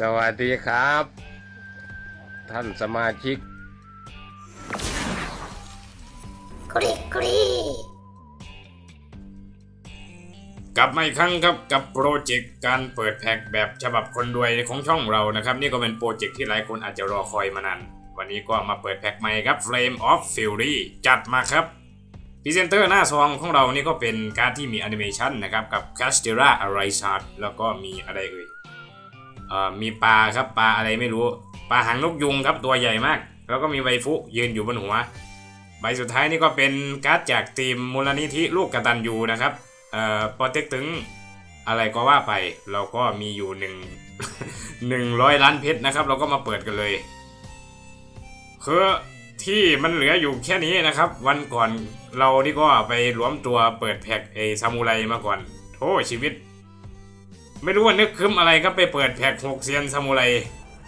สวัสดีครับ ท่านสมาชิกกรีกรีกลับมาอีกครั้งครับกับโปรเจกต์การเปิดแพ็กแบบฉบับคนรวยของช่องเรานะครับ นี่ก็เป็นโปรเจกต์ที่หลายคนอาจจะรอคอยมานานวันนี้ก็มาเปิดแพ็กใหม่ครับ Flame of Fury จัดมาครับพรีเซนเตอร์หน้าซองของเรานี่ก็เป็นการดที่มีแอนิเมชันนะครับกับ c a s t e r a a r i s a r d แล้วก็มีอะไรเอ่ยเอ่อมีปลาครับปลาอะไรไม่รู้ ปลาหางนกยุงครับตัวใหญ่มาก แล้วก็มีไวฟุยืนอยู่บนหัว ใบสุดท้ายนี่ก็เป็นการ์ดจากทีมมูลนิธิลูกกระตันยูนะครับเอ่อโปรเทคถึงอะไรก็ว่าไปเราก็มีอยู่หนึ่งหนึ่งร้อยล้านเพชรนะครับ เราก็มาเปิดกันเลยคือที่มันเหลืออยู่แค่นี้นะครับ วันก่อนเรานี่ก็ไปรวมตัวเปิดแพ็กไอซามูไรมาก่อนโธ่ชีวิต ไม่รู้ว่านึกคึมอะไรก็ไปเปิดแพ็กหกเซียนซามูไร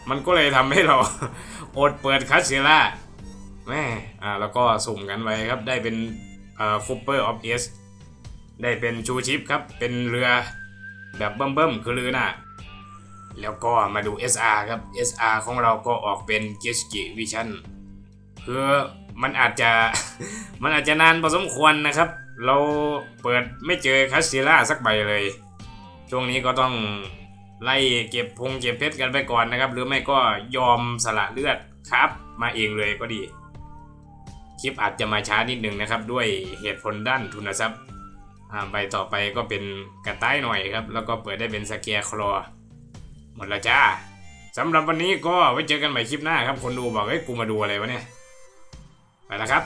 มันก็เลยทำให้เรา อดเปิดคัสเซล่าแม่อ่าแล้วก็สุ่มกันไว้ครับได้เป็นเอ่อคูเปอร์ออฟเอสได้เป็นชูชิปครับ เป็นเรือแบบเบิ่มๆคือเรือน่ะแล้วก็มาดู SR ครับ SR ของเราก็ออกเป็น g e s k i Vision คือมันอาจจะ มันอาจจะนานพอสมควรนะครับ เราเปิดไม่เจอคัสเซล่าสักใบเลย ช่วงนี้ก็ต้องไล่เก็บพงเก็บเพชรกันไปก่อนนะครับ หรือไม่ก็ยอมสละเลือดครับ มาเองเลยก็ดี คลิปอาจจะมาช้านิดหนึ่งนะครับ ด้วยเหตุผลด้านทุนทรัพย์ใบต่อไปก็เป็นกระต่ายหน่อยครับ แล้วก็เปิดได้เป็นสเกียร์คลอหมดแล้วจ้าสำหรับวันนี้ก็ไว้เจอกันใหม่คลิปหน้าครับ คนดูบอกเฮ้ยกูมาดูอะไรวะเนี่ย ไปแล้วครับ